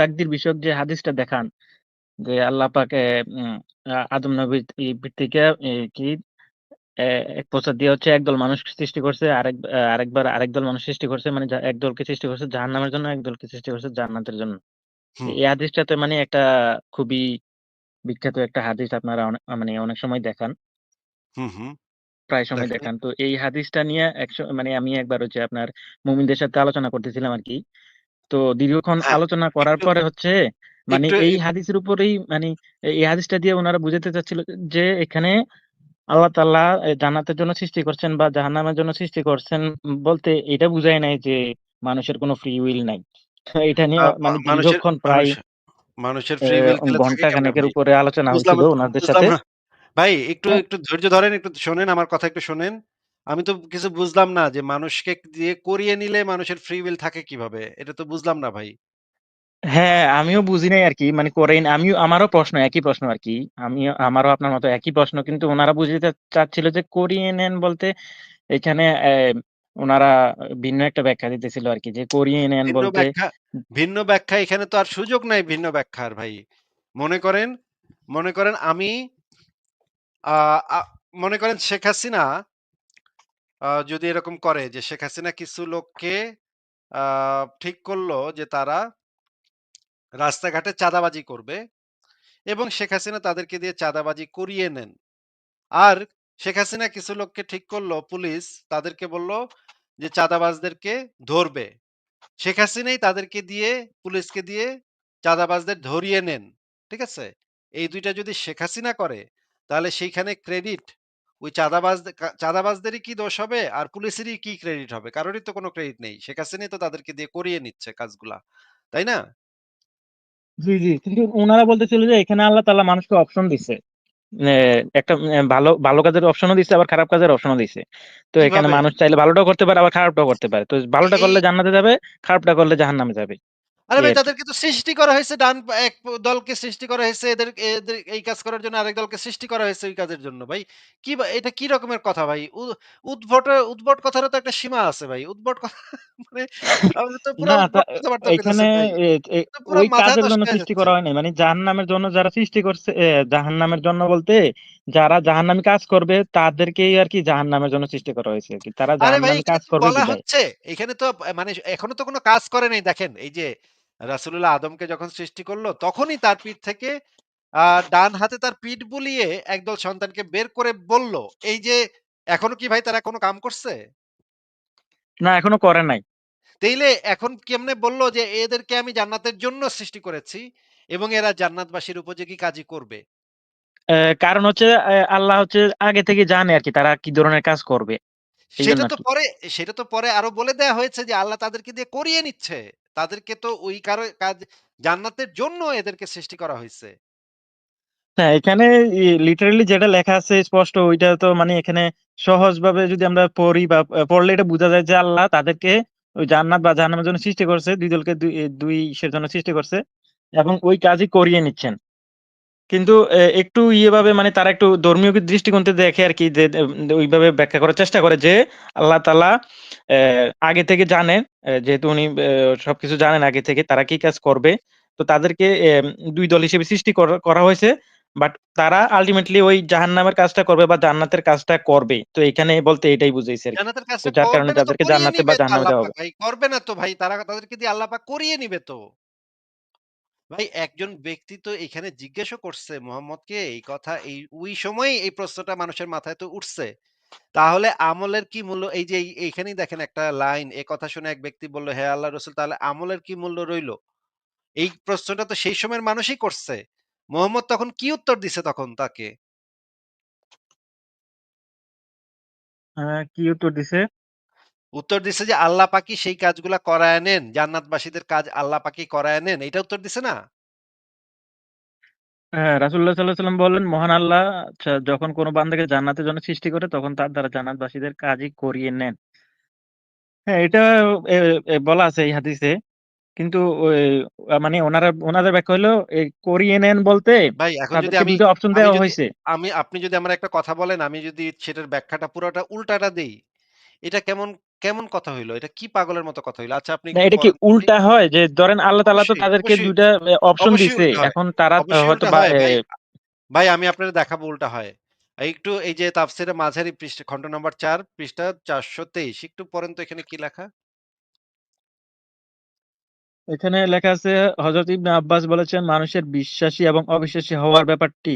তাকদীর বিষয়ক যে হাদিসটা দেখান যে আল্লাহ পাক আদম নবীর থেকে কি এক প্রসাদ দিয়ে হচ্ছে একদল মানুষ সৃষ্টি করছে। আরেক আরেকবার আরেক দল মানুষ সৃষ্টি করছে। মানে যা একদলকে সৃষ্টি করছে জাহান্নামের জন্য, একদলকে সৃষ্টি করছে জান্নাতের জন্য। এই হাদিসটাতে মানে একটা খুবই বিখ্যাত একটা হাদিস আপনারা মানে অনেক সময় দেখান। হুম, হুম। প্রায় সময় দেখান। তো এই হাদিসটা নিয়ে একস মানে আমি একবার হচ্ছে আপনার মুমিনদের সাথে আলোচনা করতেছিলাম আরকি। তো দীর্ঘক্ষণ হ্যাঁ, আলোচনা করার পরে হচ্ছে মানে এই হাদিসের উপরেই মানে এই হাদিসটা দিয়ে ওনারা বুঝাতে চাচ্ছিল যে এখানে আল্লাহ তাআলা এ জান্নাতের জন্য সৃষ্টি করছেন বা জাহান্নামের জন্য সৃষ্টি করছেন বলতে এটা বুঝায় নাই যে মানুষের কোনো ফ্রি উইল নাই। এটা নিয়ে মানে দীর্ঘক্ষণ প্রায় মানুষের ফ্রি উইল ঘণ্টা খানেকের? উপরে আলোচনা বুঝলাম সাথে। ভাই একটু, হ্যাঁ। একটু ধৈর্য ধরেন, একটু শোনেন আমার কথা একটু শোনেন। আমি তো কিছু বুঝলাম না যে মানুষকে দিয়ে করিয়ে নিলে মানুষের ফ্রি উইল থাকে কীভাবে? এটা তো বুঝলাম না ভাই। হ্যাঁ, আমিও বুঝি নাই আরকি। মানে করেন আমিও আমারও প্রশ্ন একই প্রশ্ন আরকি। আমিও আমারও আপনার মতো একই প্রশ্ন। কিন্তু উনারা বুঝাইতে চাচ্ছিল যে করিয়ে নেন বলতে এখানে এ উনারা ভিন্ন একটা ব্যাখ্যা দিতেছিল আরকি যে করিয়ে নেন ভিন্ন বলতে ব্যাখ্যা ভিন্ন ব্যাখ্যা এখানে তো আর সুযোগ নাই ভিন্ন ব্যাখ্যার ভাই। মনে করেন, মনে করেন আমি আ আ মনে করেন শেখ হাসিনা আ যদি এরকম করে যে, শেখ হাসিনা কিছু লোককে, আ ঠিক করল যে, তারা রাস্তাঘাটে চাঁদাবাজি করবে এবং শেখ হাসিনা তাদেরকে দিয়ে চাঁদাবাজি করিয়ে নেন। আর শেখ হাসিনা কিছু লোককে ঠিক করল, পুলিশ তাদেরকে বলল যে, চাঁদাবাজদেরকে ধরবে। শেখ হাসিনাই তাদেরকে দিয়ে, পুলিশকে দিয়ে চাঁদাবাজদের ধরিয়ে নেন। ঠিক আছে? এই দুইটা যদি শেখ হাসিনা করে, তাহলে সেইখানে ক্রেডিট ওই চাঁদাবাজদে কা চাঁদাবাজদেরই কি দোষ হবে? আর পুলিশেরই কি ক্রেডিট হবে? কারোরই তো কোনো ক্রেডিট নেই। শেখ হাসিনাই তো তাদেরকে দিয়ে করিয়ে নিচ্ছে কাজগুলা। তাই না? জি, জি। কিন্তু উনারা বলতেছিল যে এখানে আল্লাহ তাআলা মানুষকে অপশন দিছে। এ একটা ভালো, ভালো কাজের অপশনও দিছে আবার খারাপ কাজের অপশনও দিছে। তো এখানে মানুষ চাইলে ভালোটাও করতে পারে আবার খারাপটাও করতে পারে। তো ভালোটা করলে জান্নাতে যাবে, খারাপটা করলে জাহান্নামে যাবে। আরে ভাই তাদেরকে তো সৃষ্টি করা হয়েছে ডান এক দলকে সৃষ্টি করা হয়েছে এদের এদের এই কাজ করার জন্য আরেক দলকে সৃষ্টি করা হয়েছে ওই কাজের জন্য ভাই। কি এটা কি রকমের কথা ভাই? উদ্ভট উদ্ভট কথারও তো একটা সীমা আছে ভাই। উদ্ভট কথা মানে আপনি তো পুরা এখানে ওই কাজের জন্য সৃষ্টি করা হয় নাই। মানে জাহান্নামের জন্য যারা সৃষ্টি করছে জাহান্নামের জন্য বলতে যারা জাহান্নামী কাজ করবে তাদেরকেই আর কি জাহান্নামের জন্য সৃষ্টি করা হয়েছে আরকি। তারা জাহান্নামী কাজ করবে বলা হচ্ছে, এখানে তো মানে এখনও তো কোনো কাজ করে নাই দেখেন এই যে রাসূলুল্লাহ আদমকে যখন সৃষ্টি করল তখনই তার পিঠ থেকে ডান হাতে তার পিঠ বুলিয়ে একদল সন্তানকে বের করে বলল, এই যে এখনও কি ভাই তারা কোন কাম করছে? না এখনও করে নাই। তাইলে এখন কেমনে বলল যে এদেরকে আমি জান্নাতের জন্য সৃষ্টি করেছি এবং এরা জান্নাতবাসীর উপযোগী কাজই করবে। কারণ হচ্ছে আল্লাহ হচ্ছে আগে থেকে জানে আরকি তারা কি ধরনের কাজ করবে। সেটা তো পরে সেটা তো পরে আরও বলে দেয়া হয়েছে যে আল্লাহ তাদেরকে দিয়ে করিয়ে নিচ্ছে। তাদেরকে তো ওই কারও কাজ জান্নাতের জন্য এদেরকে সৃষ্টি করা হয়েছে হ্যাঁ, এখানে লিটারেলি যেটা লেখা আছে স্পষ্ট ওইটা তো মানে এখানে সহজভাবে যদি আমরা পড়ি বা পড়লে এটা বোঝা যায় যে আল্লাহ তাদেরকে ওই জান্নাত বা জাহান্নামের জন্য সৃষ্টি করছে। দুই দলকে দুই দুই ২ ইসের জন্য সৃষ্টি করছে এবং ওই কাজই করিয়ে নিচ্ছেন। কিন্তু একটু ইয়ে ভাবে মানে তারা একটু ধর্মীয় দৃষ্টিকোণ থেকে দেখে আরকি যে ওইভাবে ব্যাখ্যা করার চেষ্টা করে যে আল্লাহ তালা আগে থেকে জানেন যেহেতু উনি সবকিছু জানেন আগে থেকে তারা কি কাজ করবে। তো তাদেরকে ২ দল হিসেবে সৃষ্টি করা হয়েছে। বাট তারা আল্টিমেটলি ওই জাহান্নামের কাজটা করবে বা জান্নাতের কাজটা করবে। তো এখানে বলতে এটাই বুঝাইছে যার কারণে তাদেরকে জান্নাতে বা জাহান্নামে দেওয়া হবে। ভাই। করবে না তো ভাই। তারা তাদেরকে দিয়ে আল্লাহ পাক করিয়ে নিবে তো। ভাই একজন ব্যক্তি তো এখানে জিজ্ঞাসা করছে মোহাম্মদকে এই কথা এই ওই সময়ই এই প্রশ্নটা মানুষের মাথায় তো উঠছে। তাহলে আমলের কি মূল্য এই যে এই এইখানেই দেখেন একটা লাইন এ কথা শুনে এক ব্যক্তি বলল, "হে আল্লাহর রাসূল তাহলে আমলের কি মূল্য রইল?" এই প্রশ্নটা তো সেই সময়ের মানুষই করছে। মোহাম্মদ তখন কি উত্তর দিছে তখন তাকে? আ কি উত্তর দিছে? উত্তর দিছে যে, "আল্লাহ পাকই সেই কাজগুলা করায়া নেন। জান্নাতবাসীদের কাজ আল্লাহ পাকই করায়া নেন।" এইটা উত্তর দিছে না? হ্যাঁ, আলাইহি বললেন, "মহান আল্লাহ যখন কোন বান্দাকে জান্নাতের জন্য সৃষ্টি করে তখন তার দ্বারা জান্নাতবাসীদের কাজই করিয়ে নেন।" হ্যাঁ, এটা বলা আছে এই হাদিসে। কিন্তু মানে ওনারা ওনাদের ব্যাখ্যা এই করিয়ে নেন বলতে ভাই এখন যদি আমি অপশন দেওয়া হইছে। আমি আপনি যদি আমার একটা কথা বলেন, আমি যদি সেটার ব্যাখ্যাটা পুরোটা উল্টাটা দেই, এটা কেমন কেমন কথা হইল? এটা কি পাগলের মতো কথা হইল? আচ্ছা আপনি এটা কি। উল্টা হয়? যে ধরেন আল্লাহ তাআলা তো তাদেরকে অবশ্যই, ২ টা এ অপশন দিছে। এখন তারা হয়তো হয় ভাই। আমি আপনারে দেখাবো উল্টা হয়। একটু এই যে তাফসীরে মাঝারি পৃষ্ঠা খন্ড নম্বর ৪ পৃষ্ঠা ৪২৩ একটু পড়েন তো এখানে কি লেখা? এখানে লেখা আছে হযরত ইবনে আব্বাস বলেছেন, "মানুষের বিশ্বাসী এবং অবিশ্বাসী হওয়ার ব্যাপারটি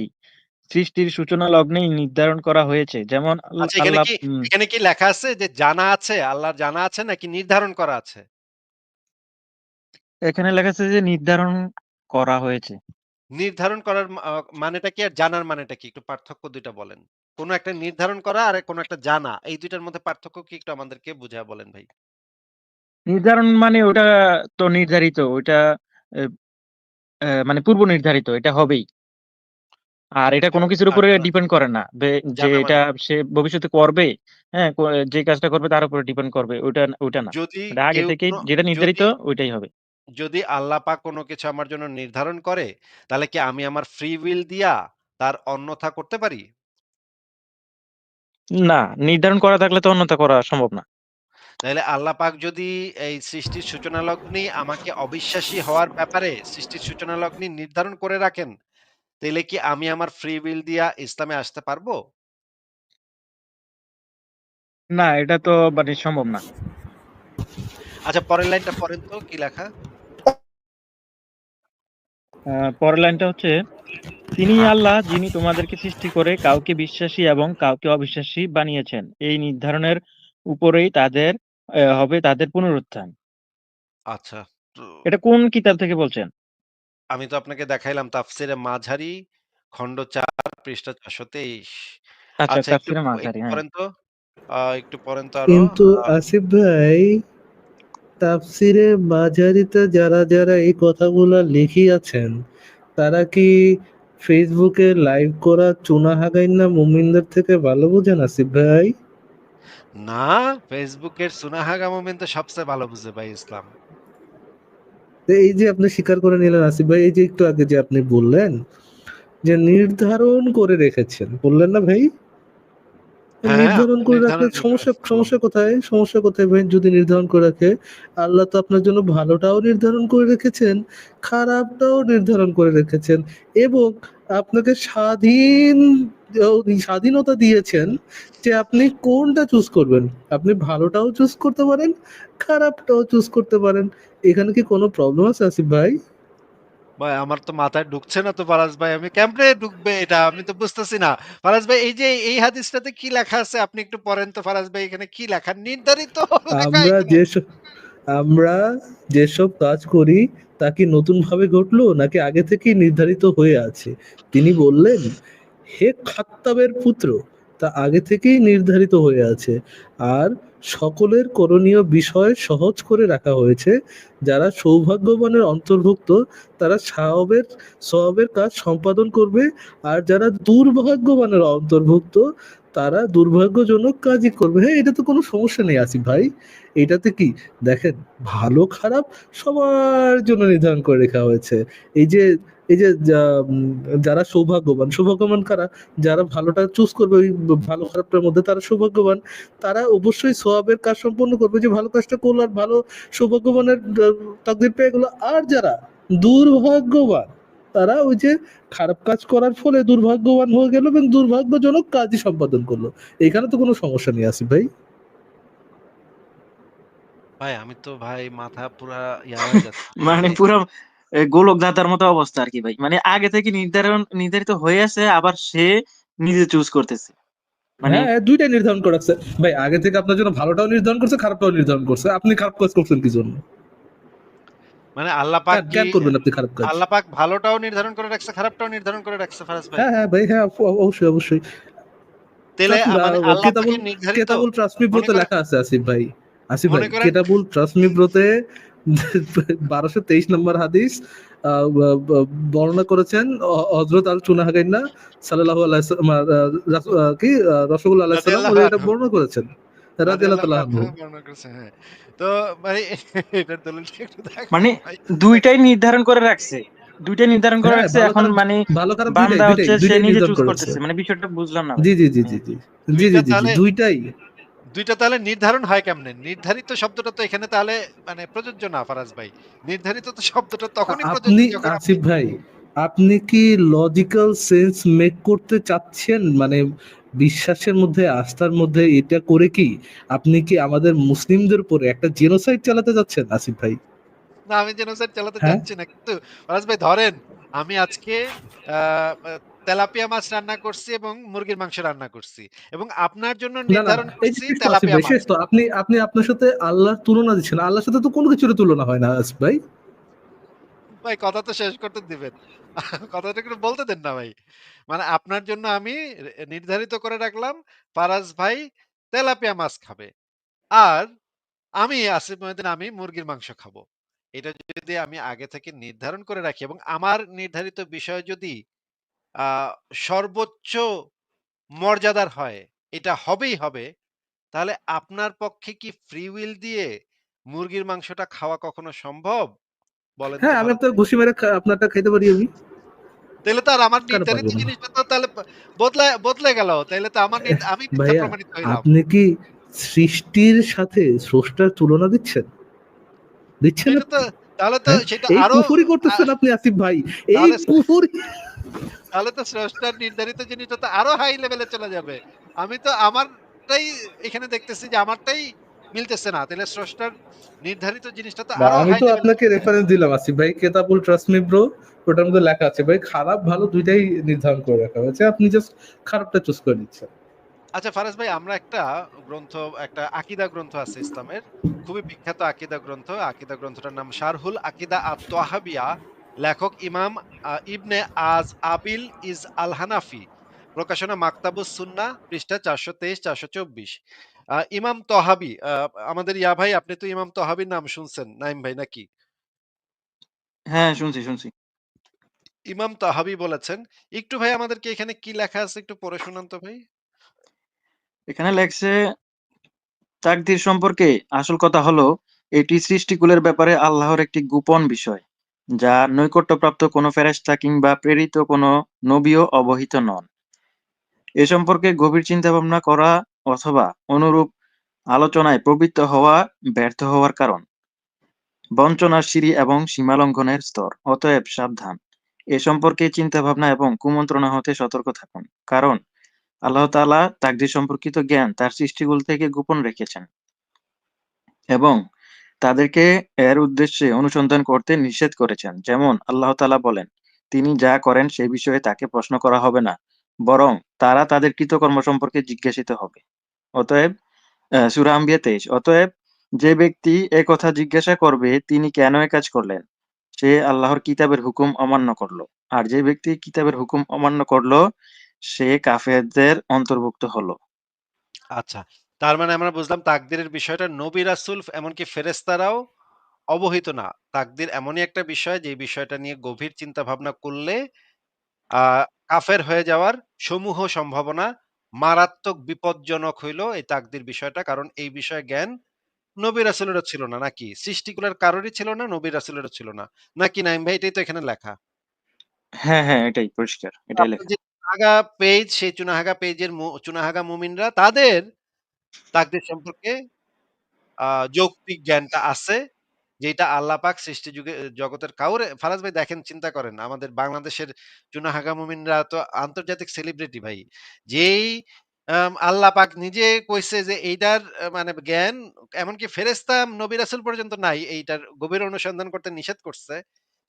সৃষ্টির সূচনা লগ্নেই নির্ধারণ করা হয়েছে।" যেমন আচ্ছা এখানে কি এখানে কি লেখা আছে যে জানা আছে, আল্লাহর জানা আছে নাকি নির্ধারণ করা আছে? এখানে লেখা আছে যে নির্ধারণ করা হয়েছে। নির্ধারণ করার মানেটা কি আর জানার মানেটা কি? একটু পার্থক্য ২ টা বলেন। কোন একটা নির্ধারণ করা আর কোন একটা জানা। এই ২ টার মধ্যে পার্থক্য কি একটু আমাদেরকে বুঝায়া বলেন ভাই। নির্ধারণ মানে ওটা তো নির্ধারিত। এ মানে পূর্ব নির্ধারিত। এটা হবেই। আর এটা কোনো কিছুর উপরে ডিপেন্ড করে না। যে এটা? সে ভবিষ্যতে করবে, হ্যাঁ? যে কাজটা করবে তার উপরে ডিপেন্ড করবে। ওইটা ওইটা না। যদি আগে কোন যেটা নির্ধারিত ওইটাই হবে। যদি আল্লাহ পাক কোন কিছু আমার জন্য নির্ধারণ করে, তাহলে কি আমি আমার ফ্রি উইল দিয়া তার অন্যথা করতে পারি? না, নির্ধারণ করা থাকলে তো অন্যথা করা সম্ভব না। তাইলে আল্লাহ পাক যদি এই সৃষ্টির সূচনা লগ্নেই আমাকে অবিশ্বাসী হওয়ার ব্যাপারে সৃষ্টির সূচনা লগ্নে নির্ধারণ করে রাখেন, তাইলে কি আমি আমার ফ্রি উইল দিয়া ইসলামে আসতে পারব? না, এটা তো মানে সম্ভব না। আচ্ছা পরের লাইনটা পড়েন তো কি লেখা? আ পরের লাইনটা হচ্ছে, "তিনিই হ্যাঁ। আল্লাহ যিনি তোমাদেরকে সৃষ্টি করে কাউকে বিশ্বাসী এবং কাউকে অবিশ্বাসী বানিয়েছেন। এই নির্ধারণের উপরেই তাদের হবে তাদের পুনরুত্থান।" আচ্ছা। তো এটা কোন কিতাব থেকে বলছেন? আমি তো আপনাকে দেখাইলাম তাফসীরে মাঝারি খন্ড ৪ পৃষ্ঠা ৪২৩ আচ্ছা, আচ্ছা একটু তাফসীরে একটু হ্যাঁ। পড়েন তো। একটু পড়েন তো আরও। কিন্তু আসিফ ভাই তাফসীরে মাঝারিতে যারা, যারা এই কথাগুলা লিখিয়াছেন, তারা কি ফেসবুকে লাইভ করা চুনা হাগাইন্না মুমিনদের থেকে ভালো বুঝেন আসিফ ভাই? না, ফেসবুকের সুনাহাগা মোমেন তো সবচেয়ে ভালো বুঝে ভাই ইসলাম। তো এই যে আপনি স্বীকার করে নিলেন আসিফ ভাই, এই যে একটু আগে যে আপনি বললেন, যে নির্ধারণ করে রেখেছেন। বললেন না ভাই? হ্যাঁ, নির্ধারণ করে রাখলে সমস্যা সমস্যা কোথায়? সমস্যা কোথায় ভাই? যদি নির্ধারণ করে রাখে, আল্লাহ তো আপনার জন্য ভালোটাও নির্ধারণ করে রেখেছেন, খারাপটাও নির্ধারণ করে রেখেছেন এবং আপনাকে স্বাধীন স্বাধীনতা দিয়েছেন যে আপনি কোনটা চুজ করবেন। আপনি ভালোটাও চুজ করতে পারেন, খারাপটাও চুজ করতে পারেন। এখানে কি কোনো প্রবলেম আছে আসিফ ভাই? ভাই আমার তো মাথায় ঢুকছে না তো ফারাজ ভাই। আমি কেমনে ঢুকবে এটা? আমি তো বুঝতেছি না। ফারাজ ভাই এই যে এই হাদিসটাতে কি লেখা আছে? আপনি একটু পড়েন তো ফারাজ ভাই এখানে কি লেখা? নির্ধারিত আমরা। যেসব আমরা যেসব কাজ করি তা কি নতুনভাবে ঘটলো নাকি আগে থেকেই নির্ধারিত হয়ে আছে? তিনি বললেন, "হে খাত্তাবের পুত্র, তা আগে থেকেই নির্ধারিত হয়ে আছে। আর সকলের করণীয় বিষয় সহজ করে রাখা হয়েছে। যারা সৌভাগ্যবানের অন্তর্ভুক্ত তারা সাহবের সহবের কাজ সম্পাদন করবে। আর যারা দুর্ভাগ্যবানের অন্তর্ভুক্ত তারা দুর্ভাগ্যজনক কাজই করবে।" হ্যাঁ, এটা তো কোনো সমস্যা নেই আসিফ ভাই। এটাতে কি দেখেন ভালো খারাপ সবার জন্য নির্ধারণ করে রাখা হয়েছে। এই যে এই যে যারা সৌভাগ্যবান, সৌভাগ্যবান কারা? যারা ভালোটা চুজ করবে ওই ভালো খারাপটার মধ্যে তারা সৌভাগ্যবান। তারা অবশ্যই সওয়াবের কাজ সম্পন্ন করবে যে ভালো কাজটা করল আর ভালো সৌভাগ্যবানের দ পেয়ে গেলো আর যারা দুর্ভাগ্যবান তারা ওই যে খারাপ কাজ করার ফলে দুর্ভাগ্যবান হয়ে গেল এবং দুর্ভাগ্যজনক কাজই সম্পাদন করল। এখানে তো কোনো সমস্যা নেই আসিফ ভাই। ভাই আমি তো ভাই মাথা পুরা। মানে মানে পুরো গোলকধাঁধার মতো অবস্থা আরকি ভাই। মানে আগে থেকে নির্ধারণ নির্ধারিত হয়ে আছে আবার সে নিজে চুজ করতেছে। মানে হ্যাঁ, ২ টাই নির্ধারণ করে ভাই আগে থেকে আপনার জন্য ভালোটাও নির্ধারণ করছে, খারাপটাও নির্ধারণ করছে। আপনি খারাপ কাজ করছেন কি জন্য? মানে আল্লাহ পাক কেন, করবেন আপনি খারাপ কাজ? আল্লাহ পাক ভালোটাও নির্ধারণ করে রাখছে, খারাপটাও নির্ধারণ করে রাখছে ফারাজ ভাই। হ্যাঁ, হ্যাঁ ভাই হ্যাঁ, অবশ্যই, অবশ্যই। আ মানে আল্লাহ পাকের নির্ধারিত কেতাবুল ট্রাস্ট মি মনে ব্রোতে লেখা আছে আসিফ ভাই। আসিফ ভাই কেতাবুল ট্রাস্ট মি ব্রোতে ১২২৩ নম্বর হাদিস বর্ণনা করেছেন হযরত আল চুনাহাগাইন্না সাল্লাল্লাহু আলাইহি কি রাসূলুল্লাহ আলাইহিস সালাম এটা বর্ণনা করেছেন। রাদিয়াল্লাহু তাআলা। বর্ণনা করেছে, হ্যাঁ। তো মানে এটার দলিলটা একটু মানে ভাই। ২ নির্ধারণ করে রাখছে। ২ টাই নির্ধারণ করে হ্যাঁ, রাখছে এখন মানে ভালো খারাপ ২ বান্দা হচ্ছে সে নিজে চুজ করতেছে। মানে বিষয়টা বুঝলাম না জি, জি, জি, জি, জি। জি, জি, ২ টা জি, জি, তাহলে ২ টাই। দুইটা তাহলে নির্ধারণ হয় কেমনে নির্ধারিত শব্দটা তো এখানে তাহলে মানে প্রযোজ্য না ফারাজ ভাই নির্ধারিত তো শব্দটা তখনই প্রযোজ্য যখন আসিফ ভাই আপনি কি লজিক্যাল সেন্স মেক করতে চাচ্ছেন মানে বিশ্বাসের মধ্যে আস্থার মধ্যে এটা করে কি আপনি কি আমাদের মুসলিমদের উপরে একটা জেনোসাইড চালাতে যাচ্ছেন আসিফ ভাই? না আমি জেনোসাইড চালাতে হ্যাঁ? চাচ্ছি না। কিন্তু ফারাজ ভাই ধরেন আমি আজকে তেলাপিয়া মাছ রান্না করছি এবং মুরগির মাংস রান্না করছি এবং আপনার জন্য নির্ধারণ করছি তেলাপিয়া মাছ। তো আপনি আপনি আপনার সাথে আল্লাহর তুলনা দিচ্ছেন। আল্লাহর সাথে তো কোনো কিছুর তুলনা হয় না আসিফ ভাই। ভাই, কথা তো শেষ করতে দিবেন। কথাটা একটু বলতে দেন না ভাই। মানে আপনার জন্য আমি নির্ধারিত করে রাখলাম, ফারাজ ভাই তেলাপিয়া মাছ খাবে। আর আমি, আসিফ মহিউদ্দিন, আমি মুরগির মাংস খাব। এটা যদি আমি আগে থেকে নির্ধারণ করে রাখি এবং আমার নির্ধারিত বিষয় যদি সর্বোচ্চ মর্যাদার হয়, এটা হবেই হবে, তাহলে আপনার পক্ষে কি ফ্রি উইল দিয়ে মুরগির মাংসটা খাওয়া কখনো সম্ভব? বলেন হ্যাঁ আমি আপনার ঘুষি মেরে আপনারটা খাইতে পারি আমি। তাহলে তো আর আমার নির্ধারিত জিনিসটা তো তাহলে বদলে বদলে গেল। তাহলে তো আমার আমি প্রমাণিত হইলাম। আপনি কি সৃষ্টির সাথে স্রষ্টার তুলনা দিচ্ছেন? দিচ্ছেন তো তাহলে তো হ্যাঁ সেটা আরও কুফুরি করতেছেন আপনি আসিফ ভাই। এই তাহলে তো স্রষ্টার নির্ধারিত জিনিসটা তো আরও হাই লেভেলে চলে যাবে। আমি তো আমারটাই এখানে দেখতেছি যে আমারটাই মিলতেছে না। তাহলে স্রষ্টার নির্ধারিত জিনিসটা তো আমি তো আপনাকে রেফারেন্স দিলাম আসিফ ভাই। কেতাবুল ট্রাস্ট মি ব্রো ওটার মধ্যে লেখা আছে। ভাই খারাপ ভালো দুইটাই নির্ধারণ করে রাখা হয়েছে। আপনি জাস্ট খারাপটা চুজ করে নিচ্ছেন। আচ্ছা ফারাজ ভাই আমরা একটা গ্রন্থ একটা আকিদা গ্রন্থ আছে ইসলামের। খুবই বিখ্যাত আকিদা গ্রন্থ। আকিদা গ্রন্থটার নাম শারহুল আকিদা আত তোহাবিয়া লেখক ইমাম ইবনে আজ আবিল ইজ আল হানাফি প্রকাশনা মাকতাবুস সুন্না পৃষ্ঠা চারশো তেইশ চারশো চব্বিশ। ইমাম তহাবি আমাদের ইয়া ভাই আপনি তো ইমাম তহাবির নাম শুনছেন নাইম ভাই নাকি? হ্যাঁ শুনছি শুনছি। ইমাম তহাবি বলেছেন। একটু ভাই আমাদেরকে এখানে কি লেখা আছে একটু পড়ে শোনান তো ভাই। এখানে লেখছে তাকদীর সম্পর্কে আসল কথা হলো এটি সৃষ্টিকুলের ব্যাপারে আল্লাহর একটি গোপন বিষয় যা নৈকট্যপ্রাপ্ত কোনো ফেরেশতা কিংবা প্রেরিত কোনো নবীও অবহিত নন। এ সম্পর্কে গভীর চিন্তা ভাবনা করা অথবা অনুরূপ আলোচনায় প্রবৃত্ত হওয়া ব্যর্থ হওয়ার কারণ। বঞ্চনার সিঁড়ি এবং সীমালঙ্ঘনের স্তর, অতএব সাবধান। এ সম্পর্কে চিন্তা ভাবনা এবং কুমন্ত্রণা হতে সতর্ক থাকুন, কারণ আল্লাহ তাআলা তাকদীর সম্পর্কিত জ্ঞান তার সৃষ্টিগুলো থেকে গোপন রেখেছেন এবং তাদেরকে এর উদ্দেশ্যে অনুসন্ধান করতে নিষেধ করেছেন। যেমন আল্লাহ তাআলা বলেন, তিনি যা করেন সে বিষয়ে তাকে প্রশ্ন করা হবে না। বরং তারা তাদের কৃতকর্ম সম্পর্কে জিজ্ঞাসিত হবে। অতএব আম্বিয়া তেইশ। অতএব, যে ব্যক্তি কথা জিজ্ঞাসা করবে, তিনি কেন এ কাজ করলেন? সে আল্লাহর কিতাবের হুকুম অমান্য করল। আর যে ব্যক্তি কিতাবের হুকুম অমান্য করল, সে কাফেরদের অন্তর্ভুক্ত হলো। আচ্ছা তার মানে আমরা বুঝলাম তাকদিরের বিষয়টা নবী রাসুল এমনকি ফেরেশতারাও অবহিত না। তাকদির এমনই একটা বিষয় যে বিষয়টা নিয়ে গভীর চিন্তা ভাবনা করলে আহ কাফের হয়ে যাওয়ার সমূহ সম্ভাবনা মারাত্মক বিপজ্জনক হইল এই তাকদির বিষয়টা। কারণ এই বিষয়ে জ্ঞান নবী রাসূলেরও ছিল না নাকি? সৃষ্টিকুলের কারোরই ছিল না নবী রাসূলেরও ছিল না। নাকি নাইম ভাই এটাই তো এখানে লেখা। হ্যাঁ হ্যাঁ এটাই পরিষ্কার এটাই লেখা। যে চুনাহাগা পেজ সেই চুনাহাগা পেজের মু- চুনাহাগা মুমিনরা তাদের তাকদির সম্পর্কে আহ যৌক্তিক জ্ঞানটা আছে। যেটা আল্লাহ পাক সৃষ্টি যুগে জগতের কাউরে ফারাজ ভাই দেখেন চিন্তা করেন। আমাদের বাংলাদেশের চুনাহাগা মুমিনরা তো আন্তর্জাতিক সেলিব্রিটি ভাই। যেই আল্লাহ পাক নিজে কইছে যে এইটার মানে জ্ঞান এমনকি ফেরেস্তা নবী রাসূল পর্যন্ত নাই এইটার গভীর অনুসন্ধান করতে নিষেধ করছে।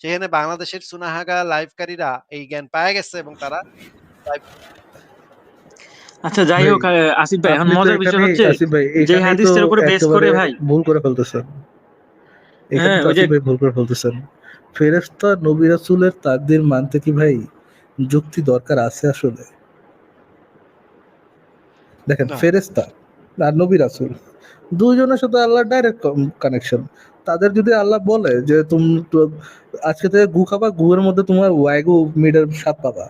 সেখানে বাংলাদেশের চুনাহাগা লাইভকারীরা এই জ্ঞান পায় গেছে এবং তারা আচ্ছা যাই হোক আসিফ ভাই এখন মজার বিষয় হচ্ছে ভাই যে হাদিসের উপরে বেস করে ভাই। ভুল করে ফেলতেছেন। এখানে হ্যাঁ তো ওই যে আসিফ ভাই ভুল করে ফেলতেছেন। ফেরেশতা নবী রাসূলের তাকদীর মানতে কি ভাই যুক্তি দরকার আছে আসলে? দেখেন না। ফেরেশতা আর নবী রাসূল দুইজনের সাথে আল্লাহর ডাইরেক্ট কানেকশন তাদের যদি আল্লাহ বলে যে তুমি আজকে থেকে গু খাবা গুয়ের মধ্যে তোমার ওয়াইগু মিডের স্বাদ পাবা।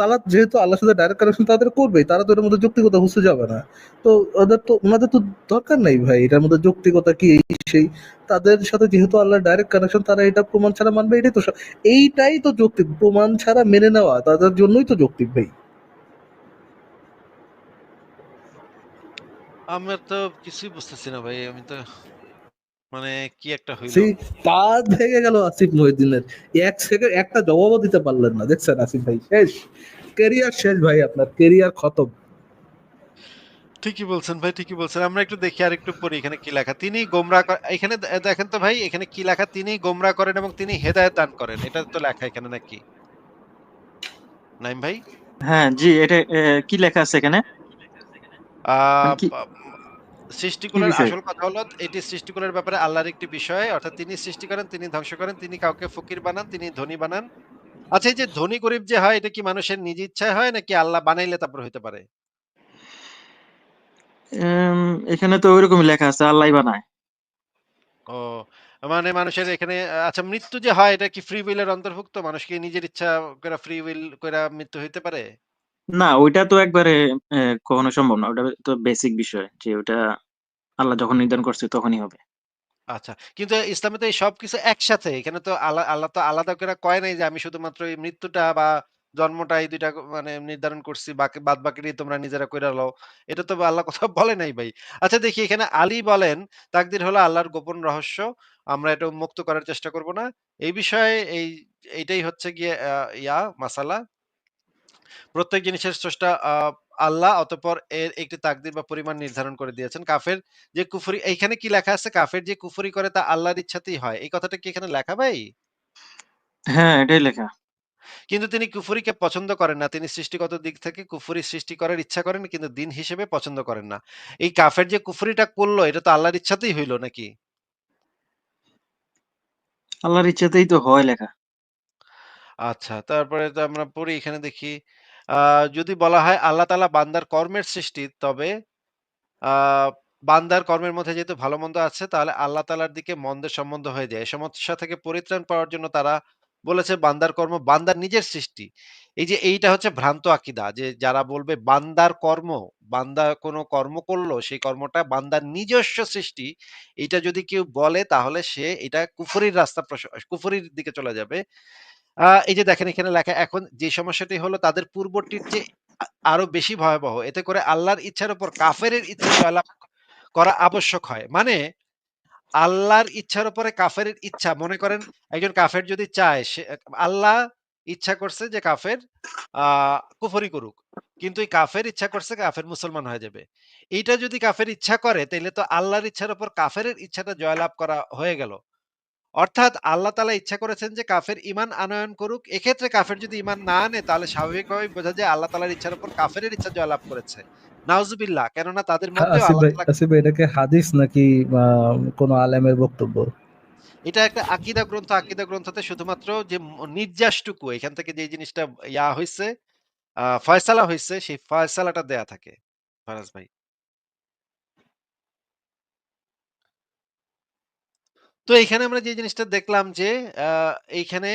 তারা যেহেতু আল্লাহর সাথে ডাইরেক্ট কানেকশন তাদের করবেই, তারা তো এর মধ্যে যৌক্তিকতা বুঝতে যাবে না তো ওদের তো, ওনাদের তো দরকার নেই ভাই, এটার মধ্যে যৌক্তিকতা কি, এই সেই, তাদের সাথে যেহেতু আল্লাহ ডাইরেক্ট কানেকশন তারা এটা প্রমাণ ছাড়া মানবে, এটাই তো এইটাই তো যৌক্তিক, প্রমাণ ছাড়া মেনে নেওয়া, তাদের জন্যই তো যৌক্তিক ভাই আমার তো কিছুই বুঝতেছি না ভাই। আমি তো মানে কি একটা হইল? ভেঙে গেল আসিফ মহিউদ্দিনের। ১ সেকেন্ড একটা জবাবও দিতে পারলেন না। দেখছেন আসিফ ভাই শেষ। ক্যারিয়ার শেষ ভাই আপনার। ক্যারিয়ার খতম। ঠিকই বলছেন ভাই, ঠিকই বলছেন। আমরা একটু দেখি আরেকটু পড়ি এখানে কি লেখা। তিনি গোমরাহ ক এখানে দেখেন তো ভাই এখানে কি লেখা? তিনি গোমরা করেন এবং তিনি হেদায়েত দান করেন। এটা তো লেখা এখানে নাকি? নাঈম ভাই? হ্যাঁ, জি এটা কি লেখা আছে এখানে? সৃষ্টিকুলের আসল কথা হলো এটি সৃষ্টিকুলের ব্যাপারে আল্লাহর একটি বিষয়। অর্থাৎ তিনি সৃষ্টি করেন, তিনি ধ্বংস করেন, তিনি কাউকে ফকির বানান, তিনি ধনী বানান। আচ্ছা এই যে ধনী গরিব যে হয় এটা কি মানুষের নিজ ইচ্ছায় হয় নাকি আল্লাহ বানাইলে তারপর হইতে পারে? এখানে তো ঐরকমই লেখা আছে আল্লাহই বানায়। ও মানে মানুষের এখানে আচ্ছা মৃত্যু যে হয় এটা কি ফ্রি উইলের অন্তর্ভুক্ত? মানুষ কি নিজের ইচ্ছা কইরা ফ্রি উইল কইরা মৃত্যু হইতে পারে? না ওইটা তো একবারে কখনো সম্ভব না। ওটা তো বেসিক বিষয় যে ওটা আল্লাহ যখন নির্ধারণ করছে তখনই হবে। আচ্ছা। কিন্তু ইসলামে তো এই সবকিছু একসাথে। এখানে তো আল্লাহ আল্লাহ তো আলাদা করে কয় নাই যে আমি শুধুমাত্র এই মৃত্যুটা বা জন্মটা এই ২ টা মানে নির্ধারণ করছি। বাকি বাদবাকিটি তোমরা নিজেরা কইরা লও। এটা তো আল্লাহ কোথাও বলে নাই ভাই। আচ্ছা দেখি এখানে আলী বলেন, তাকদির হলো আল্লাহর গোপন রহস্য। আমরা এটা উন্মুক্ত করার চেষ্টা করব না। এই বিষয়ে এই এইটাই হচ্ছে গিয়ে ইয়া মাসালা। প্রত্যেক জিনিসের স্রষ্টা আল্লাহ অতঃপর এর একটি তাকদির বা পরিমাণ নির্ধারণ করে দিয়েছেন। কাফের যে কুফরি এইখানে কি লেখা আছে? কাফের যে কুফরি করে তা আল্লাহর ইচ্ছাতেই হয়। এই কথাটা কি এখানে লেখা ভাই? হ্যাঁ, এটাই লেখা। কিন্তু তিনি কুফরিকে পছন্দ করেন না। তিনি সৃষ্টিগত দিক থেকে কুফরি সৃষ্টি করার ইচ্ছা করেন কিন্তু দিন হিসেবে পছন্দ করেন না। এই কাফের যে কুফরিটা করল এটা তো আল্লাহর ইচ্ছাতেই হইল নাকি? আল্লাহর ইচ্ছাতেই তো হয় লেখা। আচ্ছা, তারপরে তো আমরা পড়ি এখানে দেখি যদি বলা হয় আল্লাহ তাআলা বান্দার কর্মের সৃষ্টি তবে বান্দার কর্মের মধ্যে যেহেতু ভালো-মন্দ আছে তাহলে আল্লাহ তাআলার দিকে মন্দের সম্বন্ধ হয়ে যায়। সমস্যা থেকে পরিত্রাণ পাওয়ার জন্য তারা বলেছে বান্দার কর্ম বান্দার নিজের সৃষ্টি। এই যে এইটা হচ্ছে ভ্রান্ত আকিদা যে যারা বলবে বান্দার কর্ম, বান্দা কোনো কর্ম করল সেই কর্মটা বান্দার নিজস্ব সৃষ্টি। এটা যদি কেউ বলে তাহলে সে এটা কুফরির রাস্তা কুফরির দিকে চলে যাবে। এই যে দেখেন, এখানে লেখা, এখন যে সমস্যাটি হলো তাদের পূর্বটির আ আরও বেশি ভয়াবহ। এতে করে আল্লাহর ইচ্ছার উপর কাফেরের ইচ্ছা জয়লাভ করা আবশ্যক হয়। মানে আল্লাহর ইচ্ছার উপরে কাফেরের ইচ্ছা, মনে করেন একজন কাফের যদি চায়, সে, আল্লাহ ইচ্ছা করছে যে কাফের কুফরি করুক। কিন্তু এই কাফের ইচ্ছা করছে কাফের মুসলমান হয়ে যাবে। এইটা যদি কাফের ইচ্ছা করে তাহলে তো আল্লাহর ইচ্ছার উপর কাফের ইচ্ছাটা জয়লাভ করা হয়ে গেল। অর্থাৎ আল্লাহ তাআলা ইচ্ছা করেছেন যে কাফের ঈমান আনয়ন করুক। এক্ষেত্রে কাফের যদি ঈমান না আনে তাহলে স্বাভাবিকভাবেই বোঝা যায় আল্লাহ তাআলার ইচ্ছার উপর কাফেরের ইচ্ছা জয়লাভ করেছে। নাউজুবিল্লাহ কেননা তাদের হ্যাঁ, মধ্যেও আসিফ আল্লাহ ভাই তাআলা আসিফ ভাই এটা কি হাদিস নাকি কোন আলেমের বক্তব্য? এটা একটা আকীদা গ্রন্থ। আকীদা গ্রন্থতে শুধুমাত্র যে নির্যাসটুকু এখান থেকে যে জিনিসটা ইয়া হইছে, আ ফয়সালা হইছে সেই ফয়সালাটা দেয়া থাকে। ফারাজ ভাই। তো এইখানে আমরা যে জিনিসটা দেখলাম যে এইখানে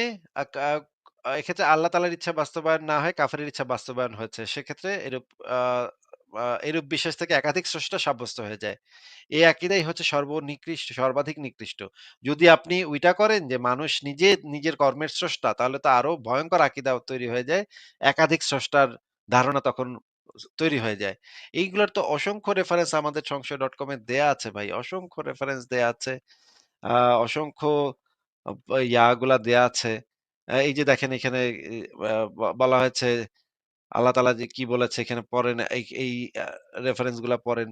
এক্ষেত্রে আল্লাহ তাআলার ইচ্ছা বাস্তবায়ন না হয়, কাফেরের ইচ্ছা বাস্তবায়ন হয়েছে। সেক্ষেত্রে এরূপ এরূপ বিশ্বাস থেকে একাধিক স্রষ্টা সাব্যস্ত হয়ে যায়। এই আকীদাই হচ্ছে সর্বনিকৃষ্ট, সর্বাধিক নিকৃষ্ট। যদি আপনি ওইটা করেন যে, মানুষ নিজে নিজের কর্মের স্রষ্টা, তাহলে তো আরও ভয়ঙ্কর আকীদা তৈরি হয়ে যায়। একাধিক স্রষ্টার ধারণা তখন তৈরি হয়ে যায়। এইগুলার তো অসংখ্য রেফারেন্স আমাদের সংশয়.com এ দেয়া আছে ভাই। অসংখ্য রেফারেন্স দেয়া আছে। আ অসংখ্য আ ইয়াগুলা দেয়া আছে। আ এই যে দেখেন এখানে বলা হয়েছে আল্লাহ তাআলা যে কি বলেছে এখানে পড়েন এই এই আ রেফারেন্সগুলা পড়েন।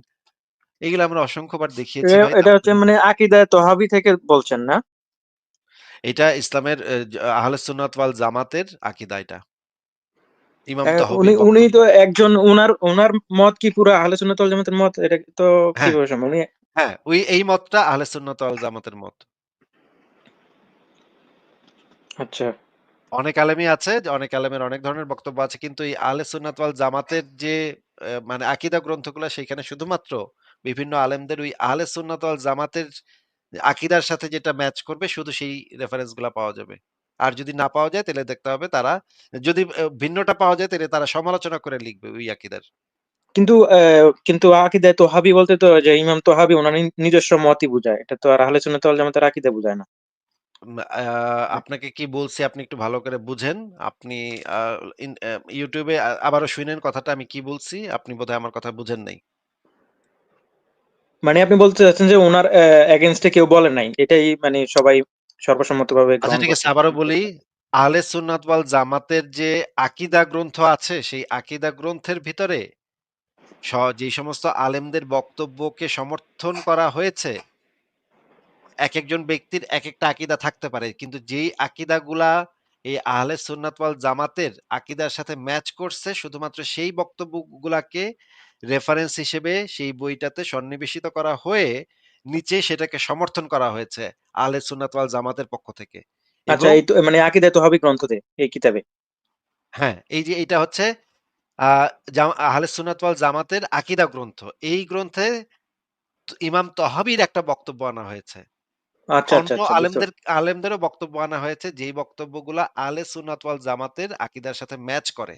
এগুলা আমরা অসংখ্যবার দেখিয়েছি ভাই। এটা হচ্ছে মানে আকিদায়ে তহাবি থেকে বলছেন না? এটা ইসলামের এ জ আহলে সুন্নাত ওয়াল জামাতের আকীদা এটা। ইমাম অ্যা উনি তহবির উনি বক্তব্য। তো একজন উনার উনার মত কি পুরা আহলে সুন্নাত ওয়াল জামাতের মত? এটা তো হ্যাঁ, কীভাবে সম্ভব? উনি হ্যাঁ, ওই এই মতটা আহলে সুন্নাত ওয়াল জামাতের মত। আচ্ছা। অনেক আলেমই আছে যে অনেক আলেমের অনেক ধরনের বক্তব্য আছে। কিন্তু এই আহলে সুন্নাত ওয়াল জামাতের যে মানে আকীদা গ্রন্থগুলা সেখানে শুধুমাত্র বিভিন্ন আলেমদের ওই আহলে সুন্নাত ওয়াল জামাতের আকীদার সাথে যেটা ম্যাচ করবে শুধু সেই রেফারেন্সগুলা পাওয়া যাবে। আর যদি না পাওয়া যায় তাহলে দেখতে হবে তারা যদি ভিন্নটা পাওয়া যায় তাহলে তারা সমালোচনা করে লিখবে ওই আকীদার। কিন্তু কিন্তু আকিদায়ে তহাবি বলতে তো যে ইমাম তহাবি উনার নি নিজস্ব মতই বুঝায়। এটা তো আর আহলে সুন্নাত ওয়াল জামাতের আকিদা বুঝায় না। আপনাকে কি বলছি আপনি একটু ভালো করে বুঝেন। আপনি YouTube আবারও শুইনেন কথাটা আমি কি বলছি। আপনি বোধহয় আমার কথা বুঝেন নাই। মানে আপনি বলতে চাচ্ছেন যে ওনার এগেনস্টে কেউ বলে নাই এটাই মানে সবাই সর্বসম্মতভাবে আচ্ছা ঠিক আছে আবারও বলি আহলে সুন্নাত ওয়াল জামাতের যে আকিদা গ্রন্থ আছে সেই আকিদা গ্রন্থের ভিতরে যে সমস্ত আলেমদের বক্তব্যকে সমর্থন করা হয়েছে এক একজন ব্যক্তির এক একটা আকিদা থাকতে পারে। কিন্তু যেই আকিদাগুলা এই আহলে সুন্নাতওয়াল জামাতের আকিদার সাথে ম্যাচ করছে শুধুমাত্র সেই বক্তব্যগুলাকে রেফারেন্স হিসেবে সেই বইটাতে সন্নিবেশিত করা হয়ে নিচে সেটাকে সমর্থন করা হয়েছে আহলে সুন্নাত ওয়াল জামাতের পক্ষ থেকে। আচ্ছা এই তো মানে আকিদা তো হবে গ্রন্থতে এই কিতাবে? হ্যাঁ এই যে এটা হচ্ছে আহলে সুন্নাত ওয়াল জামাতের আকিদা গ্রন্থ। এই গ্রন্থে ইমাম তহাবির একটা বক্তব্য আনা হয়েছে। আচ্ছা আচ্ছা আচ্ছা আলেমদের আলেমদেরও বক্তব্য আনা হয়েছে যেই বক্তব্যগুলা আলে সুন্নাত ওয়াল জামাতের আকিদার সাথে ম্যাচ করে।